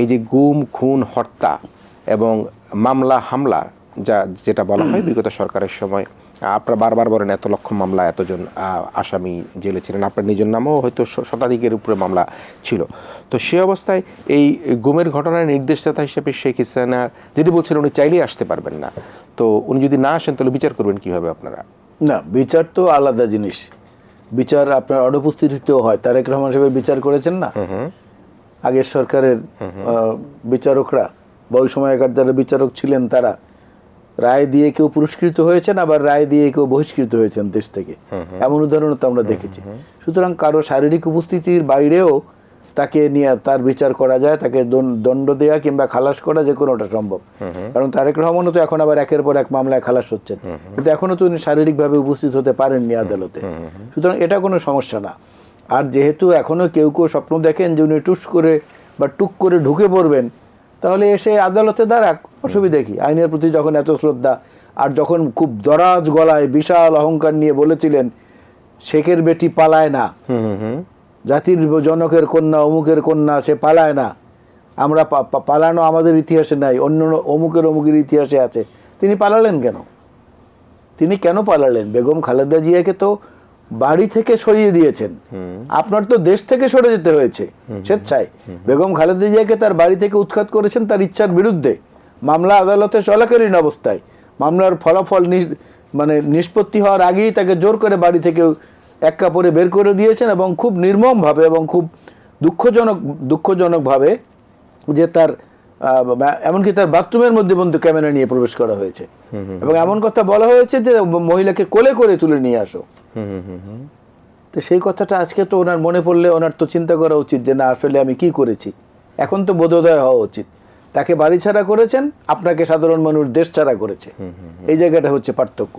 এই যে গুম খুন হত্যা এবং মামলা হামলা যা যেটা বলা হয় বিগত সরকারের সময় আপনারা বারবার বলেন এত লক্ষ মামলা এতজন আসামি জেলে ছিলেন। আপনার নিজের নামেও হয়তো শতাধিকের উপরে মামলা ছিল। তো সে অবস্থায় এই গুমের ঘটনার নির্দেশদাতা হিসেবে শেখ হাসিনা যদি বলছেন উনি চাইলেই আসতে পারবেন না। তো উনি যদি না আসেন তাহলে বিচার করবেন কীভাবে আপনারা? না বিচার তো আলাদা জিনিস। বিচার আপনার অনুপস্থিতিতেও হয়। তারেক রহমান সাহেবের বিচার করেছেন না? আগের সরকারের বিচারকরা বা ওই সময়কার যারা বিচারক ছিলেন তারা রায় দিয়ে কেউ পুরস্কৃত হয়েছেন আবার রায় দিয়ে কেউ বহিষ্কৃত হয়েছেন দেশ থেকে। এমন উদাহরণ তো আমরা দেখেছি। সুতরাং কারও শারীরিক উপস্থিতির বাইরেও তাকে নিয়ে তার বিচার করা যায় তাকে দণ্ড দেওয়া কিংবা খালাস করা যে কোনোটা সম্ভব। কারণ তারেক রহমানও তো এখন আবার একের পর এক মামলায় খালাস হচ্ছেন। কিন্তু এখনও তো উনি শারীরিকভাবে উপস্থিত হতে পারেননি আদালতে। সুতরাং এটা কোনো সমস্যা না। আর যেহেতু এখনও কেউ কেউ স্বপ্ন দেখেন যে উনি টুস করে বা টুক করে ঢুকে পড়বেন তাহলে এসে আদালতে দাঁড়াক অসুবিধা কি? আইনের প্রতি যখন এত শ্রদ্ধা আর যখন খুব দরাজ গলায় বিশাল অহংকার নিয়ে বলেছিলেন শেখের বেটি পালায় না। হুম হুম হুম। জাতির জনকের কন্যা অমুকের কন্যা সে পালায় না। আমরা পালানো আমাদের ইতিহাসে নাই অন্য অমুকের অমুকের ইতিহাসে আছে। তিনি পালালেন কেন? তিনি কেন পালালেন? বেগম খালেদা জিয়াকে তো বাড়ি থেকে সরিয়ে দিয়েছেন। আপনার তো দেশ থেকে সরে যেতে হয়েছে স্বেচ্ছায়। বেগম খালেদা জিয়াকে তার বাড়ি থেকে উৎখাত করেছেন তার ইচ্ছার বিরুদ্ধে। মামলা আদালতে চলাকালীন অবস্থায়। মামলার ফলাফল মানে নিষ্পত্তি হওয়ার আগেই তাকে জোর করে বাড়ি থেকে এক কাপড়ে বের করে দিয়েছেন এবং খুব নির্মমভাবে এবং খুব দুঃখজনক দুঃখজনকভাবে যে তার এমনকি তার বাথরুমের মধ্যে বন্ধু ক্যামেরা নিয়ে প্রবেশ করা হয়েছে। এবং এমন কথা বলা হয়েছে যে মহিলাকে কোলে করে তুলে নিয়ে আসো। তো সেই কথাটা আজকে তো ওনার মনে পড়লে ওনার তো চিন্তা করা উচিত যে না আসলে আমি কি করেছি? এখন তো বোধোদয় হওয়া উচিত। তাকে বাড়ি ছাড়া করেছেন আপনাকে সাধারণ মানুষ দেশ ছাড়া করেছে। এই জায়গাটা হচ্ছে পার্থক্য।